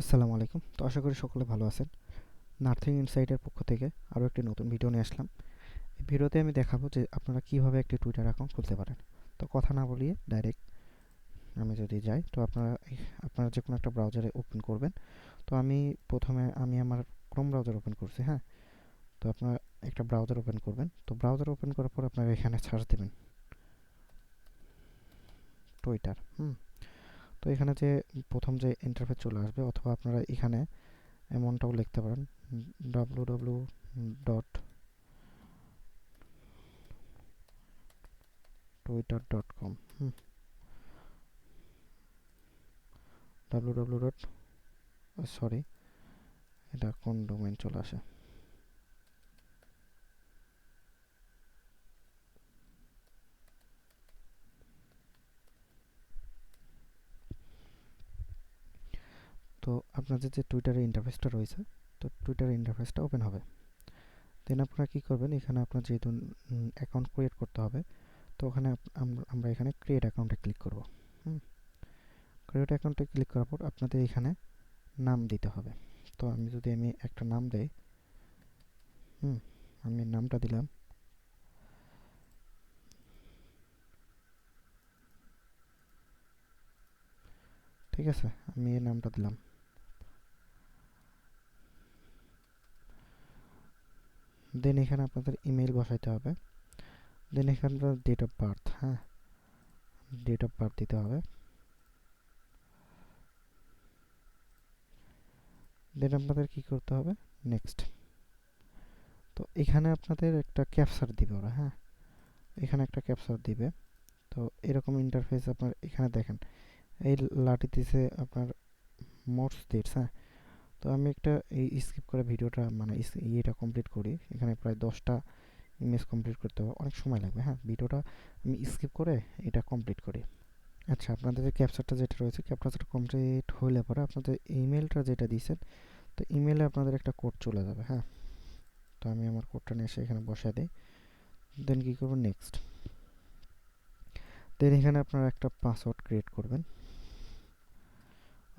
আসসালামু আলাইকুম। তো আশা করি সকলে ভালো আছেন। নার্থিং ইনসাইটের পক্ষ থেকে আরও একটি নতুন ভিডিও নিয়ে আসলাম। এই ভিডিওতে আমি দেখাবো যে আপনারা কীভাবে একটি টুইটার অ্যাকাউন্ট খুলতে পারেন। তো কথা না বলিয়ে ডাইরেক্ট আমি যদি যাই, তো আপনারা আপনারা যে কোনো একটা ব্রাউজারে ওপেন করবেন। তো আমি প্রথমে, আমি আমার ক্রোম ব্রাউজার ওপেন করছি হ্যাঁ? তো আপনারা একটা ব্রাউজার ওপেন করবেন। তো ব্রাউজার ওপেন করার পর আপনারা এখানে সার্চ দেবেন। টুইটার হুম? তো এখানে যে প্রথম যে ইন্টারফেস চলে আসবে অথবা আপনারা এখানে এমনটাও লিখতে পারেন W W dot Twitter dot com W W dot sorry এটা কোন ডোমেন চলে আসে? তো আপনাদের যে টুইটারের ইন্টারফেসটা রয়েছে, তো টুইটারের ইন্টারফেসটা ওপেন হবে। দেন আপনারা কী করবেন, এখানে আপনার যেহেতু অ্যাকাউন্ট ক্রিয়েট করতে হবে, তো ওখানে আমরা এখানে ক্রিয়েট অ্যাকাউন্টে ক্লিক করব, হুম? ক্রিয়েট অ্যাকাউন্টে ক্লিক করার পর আপনাদের এখানে নাম দিতে হবে। তো আমি যদি আমি একটা নাম দেই, হুম, আমি নামটা দিলাম। ঠিক আছে, আমি এই নামটা দিলাম। দেন এখানে আপনাদের ইমেল বসাইতে হবে। দেন এখানে ডেট অফ বার্থ হ্যাঁ? ডেট অফ বার্থ দিতে হবে। দেন আপনাদের কি করতে হবে? নেক্সট তো এখানে আপনাদের একটা ক্যাপচার দিবে ওরা হ্যাঁ? এখানে একটা ক্যাপচার দিবে। তো এরকম ইন্টারফেস আপনার এখানে দেখেন। এই লাঠিতেছে আপনার মোটস ডেটস হ্যাঁ? তো আমি একটা এই স্কিপ করে ভিডিওটা মানে ইয়েটা কমপ্লিট করি। এখানে প্রায় দশটা ইমেজ কমপ্লিট করতে হবে অনেক সময় লাগবে হ্যাঁ? ভিডিওটা আমি স্কিপ করে এটা কমপ্লিট করি। আচ্ছা আপনাদের ক্যাপচারটা যেটা রয়েছে ক্যাপচারটা কমপ্লিট হলে পরে আপনাদের ইমেলটা যেটা দিয়েছেন তো ইমেলে আপনাদের একটা কোড চলে যাবে হ্যাঁ? তো আমি আমার কোডটা নিয়ে এসে এখানে বসাই দিই। দেন কী করব? নেক্সট দেন এখানে আপনারা একটা পাসওয়ার্ড ক্রিয়েট করবেন।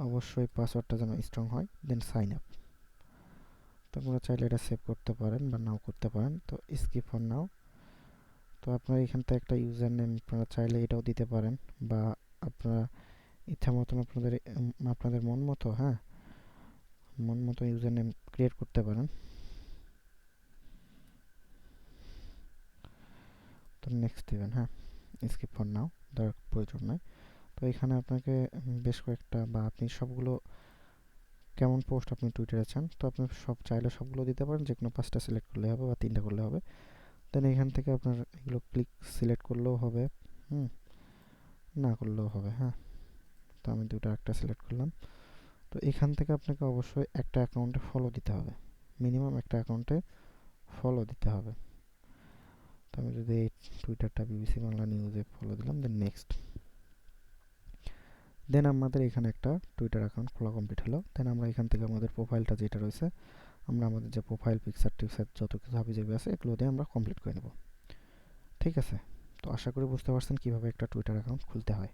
অবশ্যই পাসওয়ার্ডটা যেন স্ট্রং হয় দেন সাইন আপ তো আপনারা চাইলে এটা সেভ করতে পারেন বা নাও করতে পারেন, তো স্কিপ ফর নাও তো আপনারা এখান থেকে একটা ইউজার নেম আপনারা চাইলে এটাও দিতে পারেন বা আপনারা ইচ্ছা মতন আপনাদের আপনাদের মন মতো হ্যাঁ মন মতো ইউজার নেম ক্রিয়েট করতে পারেন। তো নেক্সট দেবেন হ্যাঁ স্কিপ ফর নাও দেওয়ার প্রয়োজন নয় তো এখানে আপনাকে বেশ কয়েকটা বা আপনি সবগুলো কেমন পোস্ট আপনি টুইটারে চান, তো আপনি সব চাইলে সবগুলো দিতে পারেন যে কোনো পাঁচটা সিলেক্ট করলে হবে বা তিনটা করলে হবে। দেন এখান থেকে আপনার এগুলো ক্লিক সিলেক্ট করলেও হবে, হুম, না করলেও হবে হ্যাঁ। তো আমি দুটো একটা সিলেক্ট করলাম। তো এখান থেকে আপনাকে অবশ্যই একটা অ্যাকাউন্টে ফলো দিতে হবে, মিনিমাম একটা অ্যাকাউন্টে ফলো দিতে হবে। তো আমি যদি এই টুইটারটা বিবিসি বাংলা নিউজে ফলো দিলাম, দেন নেক্সট। দেন আমাদের এখানে একটা টুইটার অ্যাকাউন্ট খোলা কমপ্লিট হলো। দেন আমরা এখান থেকে আমাদের প্রোফাইলটা যেটা রয়েছে, আমরা আমাদের যে প্রোফাইল পিকচার টিকচার যত কিছু হাবি যাবি আছে, এগুলো দিয়ে আমরা কমপ্লিট করে নেব। ঠিক আছে? তো আশা করি বুঝতে পারছেন কীভাবে একটা টুইটার অ্যাকাউন্ট খুলতে হয়।